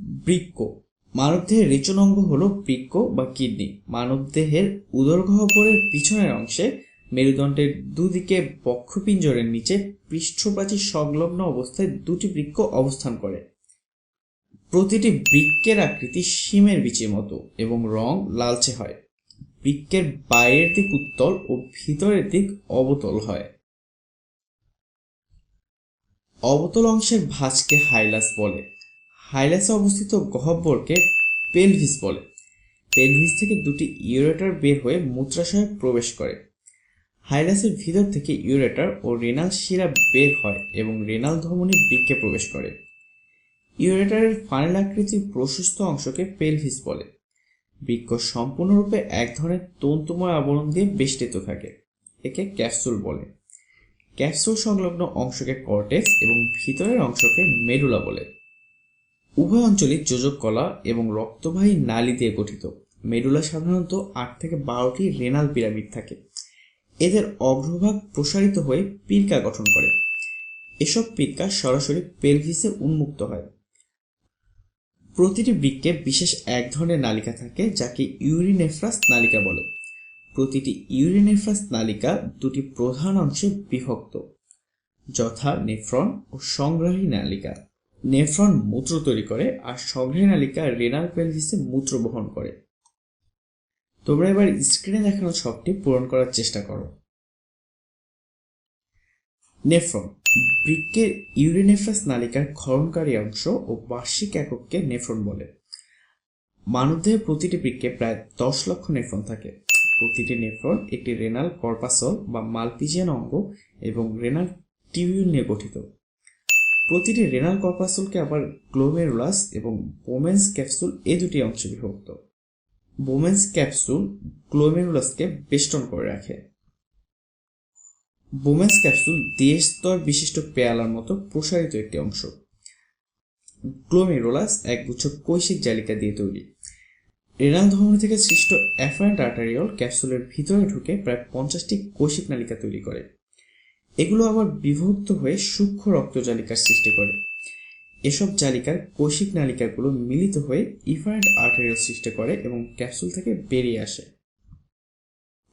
বৃক্ক। মানবদেহের রেচন অঙ্গ হল বৃক্ক বা কিডনি। মানবদেহের উদরগহ্বরের পিছনের অংশে মেরুদণ্ডের দুদিকে বক্ষপিঞ্জরের নিচে পৃষ্ঠপ্রাচীর সংলগ্ন অবস্থায় দুটি বৃক্ক অবস্থান করে। প্রতিটি বৃক্কের আকৃতি শিমের বিচির মতো এবং রং লালচে হয়। বৃক্ষের বাইরের দিক উত্তল ও ভিতরের দিক অবতল হয়। অবতল অংশের ভাঁজকে হাইলাস বলে। হাইলাসে অবস্থিত গহ্বরকে পেলভিস বলে। পেলভিস থেকে দুটি ইউরেটার বের হয়ে মূত্রাশয়ে প্রবেশ করে। হাইলাসের ভিতর থেকে ইউরেটার ও রেনাল শিরা বের হয় এবং রেনাল ধমনী বৃক্কে প্রবেশ করে। ইউরেটারের ফানেল আকৃতির প্রশস্ত অংশকে পেলভিস বলে। বৃক্ষ সম্পূর্ণরূপে এক ধরনের তন্তুময় আবরণ দিয়ে বেষ্টিত থাকে, একে ক্যাপসুল বলে। ক্যাপসুল সংলগ্ন অংশকে কর্টেক্স এবং ভিতরের অংশকে মেডুলা বলে। উভয় অঞ্চলই যোজক কলা এবং রক্তবাহী নালী দিয়ে গঠিত। মেডুলা সাধারণত আট থেকে বারোটি রেনাল পিরামিড থাকে। এদের অগ্রভাগ প্রসারিত হয়ে পিরকা গঠন করে। এসব পিরকা সরাসরি পেলভিসে উন্মুক্ত হয়। প্রতিটি বৃক্কে বিশেষ এক ধরনের নালিকা থাকে, যাকে ইউরিনেফ্রাস নালিকা বলে। প্রতিটি ইউরিনেফ্রাস নালিকা দুটি প্রধান অংশে বিভক্ত। যথা নেফ্রন ও সংগ্রাহী নালিকা। নেফ্রন মূত্র তৈরি করে আর সংগ্রাহী নালিকা রেনাল পেলভিসে মূত্র বহন করে। তোমরা এবার স্ক্রিনে দেখানো ছকটি পূরণ করার চেষ্টা করো। নেফ্রন বৃক্কের ইউরিনেফ্রাস নালিকার ক্ষরণকারী অংশ ও বার্ষিক একককে নেফ্রন বলে। মানবদেহে প্রতিটি বৃক্কে প্রায় দশ লক্ষ নেফ্রন থাকে। প্রতিটি নেফ্রন একটি রেনাল কর্পাসল বা মালপিজিয়ান অঙ্গ এবং রেনাল টিউবিউল নিয়ে গঠিত। প্রতিটি রেনাল কর্পাসলকে আবার গ্লোমেরুলাস এবং বোমেন্স ক্যাপসুল এ দুটি অংশে বিভক্ত। বোমেন্স ক্যাপসুল গ্লোমেরুলাসকে বেষ্টন করে রাখে। বোমেন্স ক্যাপসুল দেহস্তর বিশিষ্ট পেয়ালার মতো প্রসারিত একটি অংশ। গ্লোমেরুলাস একগুচ্ছ কৈশিক জালিকা দিয়ে তৈরি। রেনাল ধমনী থেকে সৃষ্ট অ্যাফারেন্ট আর্টারিয়ল ক্যাপসুলের ভিতরে ঢুকে প্রায় পঞ্চাশটি কৈশিক নালিকা তৈরি করে। এগুলো আবার বিভক্ত হয়ে সূক্ষ্ম রক্তজালিকার সৃষ্টি করে। এসব জালিকার কৈশিক নালিকাগুলো মিলিত হয়ে ইফারেন্ট আর্টারিয়ল সৃষ্টি করে এবং ক্যাপসুল থেকে বেরিয়ে আসে।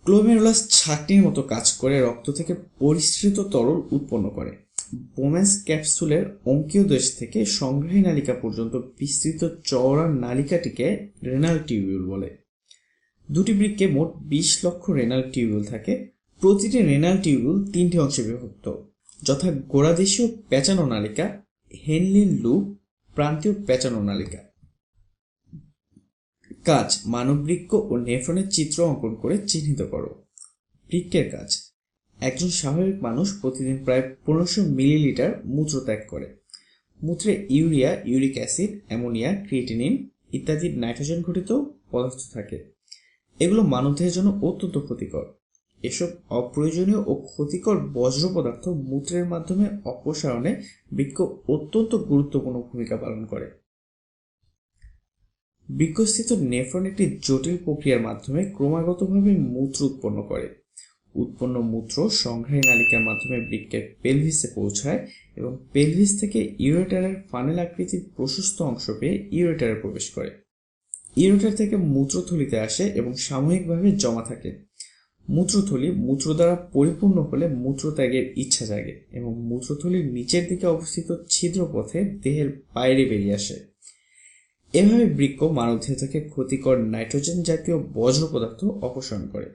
গ্লোমেরুলাস ছাকনির মতো কাজ করে রক্ত থেকে পরিশ্রিত তরল উৎপন্ন করে। বোমেন্স ক্যাপসুলের অঙ্কীয় দেশ থেকে সংগ্রাহী নালিকা পর্যন্ত বিস্তৃত চওড়া নালিকাটিকে রেনাল টিউবিউল বলে। দুটি বৃক্ষে মোট বিশ লক্ষ রেনাল টিউবিউল থাকে। প্রতিটি রেনাল টিউবিউল তিনটি অংশে বিভক্ত। যথা গোড়াদেশীয় পেঁচানো নালিকা হেনলিন লুপ, প্রান্তীয় পেঁচানো নালিকা। কাজ মানব বৃক্ক ও নেফ্রনের চিত্র অঙ্কন করে চিহ্নিত করো। বৃক্কের কাজ, একজন স্বাভাবিক মানুষ প্রতিদিন প্রায় পনেরোশো মিলিলিটার মূত্র ত্যাগ করে। মূত্রে urea, uric acid, ammonia, creatinine ইত্যাদি নাইট্রোজেন ঘটিত পদার্থ থাকে। এগুলো মানবদেহের জন্য অত্যন্ত ক্ষতিকর। এসব অপ্রয়োজনীয় ও ক্ষতিকর বজ্র পদার্থ মূত্রের মাধ্যমে অপসারণে বৃক্ক অত্যন্ত গুরুত্বপূর্ণ ভূমিকা পালন করে। বৃক্ষস্থিত নেফ্রন একটি জটিল প্রক্রিয়ার মাধ্যমে ক্রমাগতভাবে মূত্র উৎপন্ন করে। উৎপন্ন মূত্র সংগ্রাহী নালিকার মাধ্যমে বৃক্কের পেলভিসে পৌঁছায় এবং পেলভিস থেকে ইউরেটারের ফানেল আকৃতির প্রশস্ত অংশ পেয়ে ইউরেটারে প্রবেশ করে। ইউরেটার থেকে মূত্রথলিতে আসে এবং সাময়িকভাবে জমা থাকে। মূত্রথলি মূত্র দ্বারা পরিপূর্ণ হলে মূত্রত্যাগের ইচ্ছা জাগে এবং মূত্রথলির নিচের দিকে অবস্থিত ছিদ্র পথে দেহের বাইরে বেরিয়ে আসে। এভাবে বৃক্ক মানবদেহ থেকে ক্ষতিকর নাইট্রোজেন জাতীয় বজ্র পদার্থ অপসারণ করে।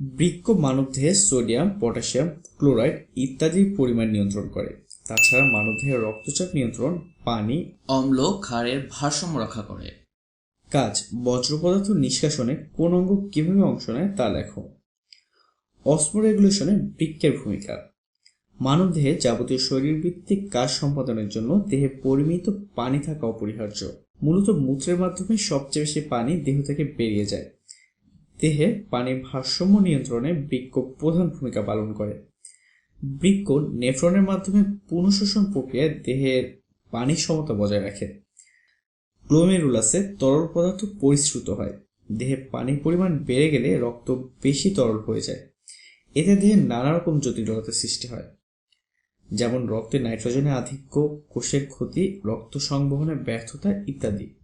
বৃক্ক মানবদেহে সোডিয়াম, পটাশিয়াম, ক্লোরাইড ইত্যাদির পরিমাণ নিয়ন্ত্রণ করে। তাছাড়া মানবদেহের রক্তচাপ নিয়ন্ত্রণ, পানি, অম্ল, ক্ষারের ভারসাম্য রক্ষা করে। কাজ, বজ্র পদার্থ নিষ্কাশনে কোন অঙ্গ কীভাবে অংশ নেয় তা লেখো। অসমোরেগুলেশনে বৃক্কের ভূমিকা। মানবদেহে যাবতীয় শরীরভিত্তিক কাজ সম্পাদনের জন্য দেহে পরিমিত পানি থাকা অপরিহার্য। মূলত মূত্রের মাধ্যমে সবচেয়ে বেশি পানি দেহ থেকে বেরিয়ে যায়। দেহে পানির ভারসাম্য নিয়ন্ত্রণে বৃক্ক প্রধান ভূমিকা পালন করে। বৃক্ক নেফ্রনের মাধ্যমে পুনঃশোষণ প্রক্রিয়ায় দেহের পানির সমতা বজায় রাখে। গ্লোমেরুলাসে তরল পদার্থ পরিশ্রুত হয়। দেহে পানির পরিমাণ বেড়ে গেলে রক্ত বেশি তরল হয়ে যায়। এতে দেহে নানা রকম জটিলতার সৃষ্টি হয়। যেমন রক্তে নাইট্রোজেনের আধিক্য, কোষের ক্ষতি, রক্ত সংবহনে ব্যর্থতা ইত্যাদি।